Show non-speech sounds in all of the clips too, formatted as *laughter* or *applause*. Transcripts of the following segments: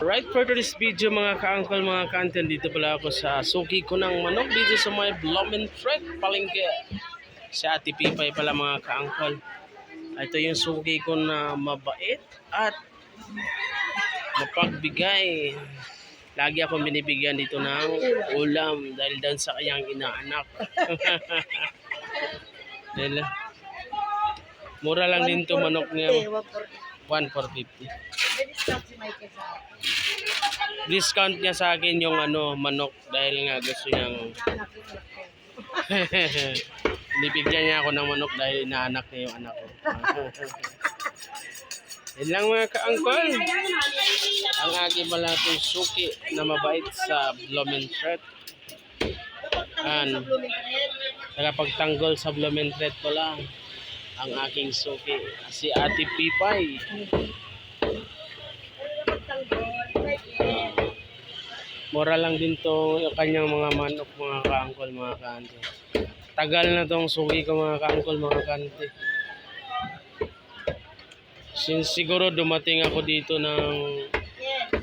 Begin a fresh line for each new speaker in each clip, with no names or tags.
Right for today's video mga ka-uncle, mga ka-auntie, dito pala ako sa suki ko ng manok dito sa may Blumentritt, palengke. Si Ate Pipay pala mga ka-uncle. Ito yung suki ko na mabait at mapagbigay. Lagi akong binibigyan dito ng ulam dahil dan sa kanyang inaanak. *laughs* dahil mura lang din to manok niya. 1,450. Discount niya sa akin yung ano, manok dahil nga gusto niyang *laughs* Nibigyan niya ako ng manok dahil inaanak niya yung anak ko. *laughs* Yan lang mga ka-angkol. Ang aking malaking suki na mabait sa Blumentritt. An, nakapagtanggol sa Blumentritt pala ang aking suki. Si Ate Pipay. Mura lang din to yung kanyang mga manok, mga kaangkol, mga kaante. Tagal na tong suki ko mga kaangkol, mga kaante. Since siguro dumating ako dito ng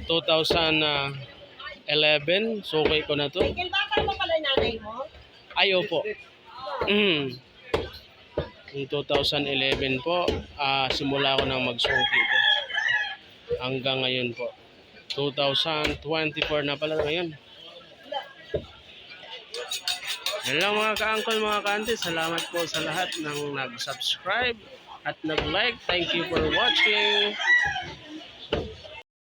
2011, suki ko na to.
Michael, bata mo pala yung nanay mo?
Ayaw po. Mm. Yung 2011 po, ah simula ko nang magsuki ko. Hanggang ngayon po. 2024 na pala ngayon. Yan lang mga ka-uncle, mga ka-auntie. Salamat po sa lahat ng nag-subscribe at nag-like. Thank you for watching.